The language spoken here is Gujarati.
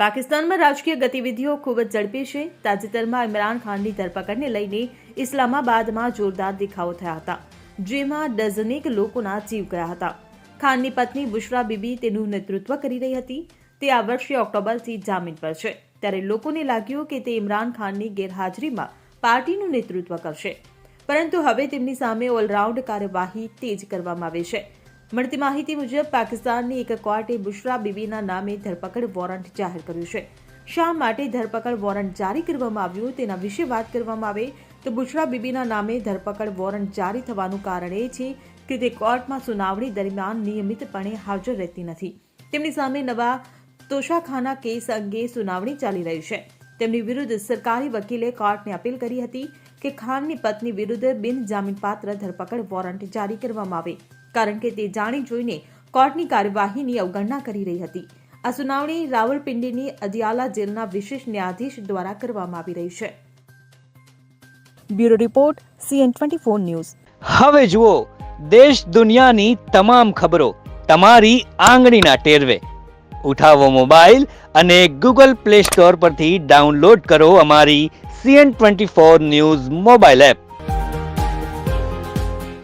પાકિસ્તાનમાં રાજકીય ગતિવિધિઓ ખૂબ જ ઝડપી છે. તાજેતરમાં ઇમરાન ખાનની ધરપકડને લઈને ઇસ્લામાબાદમાં જોરદાર દેખાવો થયા હતા, જેમાં ડઝનેક લોકોના જીવ ગયા હતા. ખાનની પત્ની બુશરા બીબી તેનું નેતૃત્વ કરી રહી હતી. તે આ વર્ષે ઓક્ટોબરથી જામીન પર છે. ત્યારે લોકોને લાગ્યું કે તે ઇમરાન ખાનની ગેરહાજરીમાં પાર્ટીનું નેતૃત્વ કરશે. પરંતુ હવે તેમની સામે ઓલરાઉન્ડ કાર્યવાહી તેજ કરવામાં આવી છે. મળતી માહિતી મુજબ, પાકિસ્તાનની એક કોર્ટે બુશરા બીબીના નામે ધરપકડ વોરંટ જાહેર કર્યું છે. શા માટે ધરપકડ વોરંટ જારી કરવામાં આવ્યું તેના વિશે વાત કરવામાં આવે તો બુશરા બીબીના નામે ધરપકડ વોરંટ જારી થવાનું કારણ એ છે કે તે કોર્ટમાં સુનાવણી દરમિયાન નિયમિતપણે હાજર રહેતી નથી. તેમની સામે નવા તોશાખાના કેસ અંગે સુનાવણી ચાલી રહી છે. તેમની વિરુદ્ધ સરકારી વકીલે કોર્ટને અપીલ કરી હતી કે ખાનની પત્ની વિરુદ્ધ બિનજામીનપાત્ર ધરપકડ વોરંટ જારી કરવામાં આવે. કારણ કે તે જાણી જોઈને કોર્ટની કાર્યવાહીની અવગણના કરી રહી હતી. આ સુનાવણી રાવલપિંડીની અદિયાલા જેલના વિશેષ ન્યાયાધીશ દ્વારા કરવામાં આવી રહી છે. Bureau report, CN twenty four news. હવે જુઓ, દેશ દુનિયાની તમામ ખબરો તમારી આંગળીના ટેરવે. ઉઠાવો મોબાઈલ અને ગૂગલ પ્લે સ્ટોર પરથી ડાઉનલોડ કરો અમારી CN twenty four news mobile app.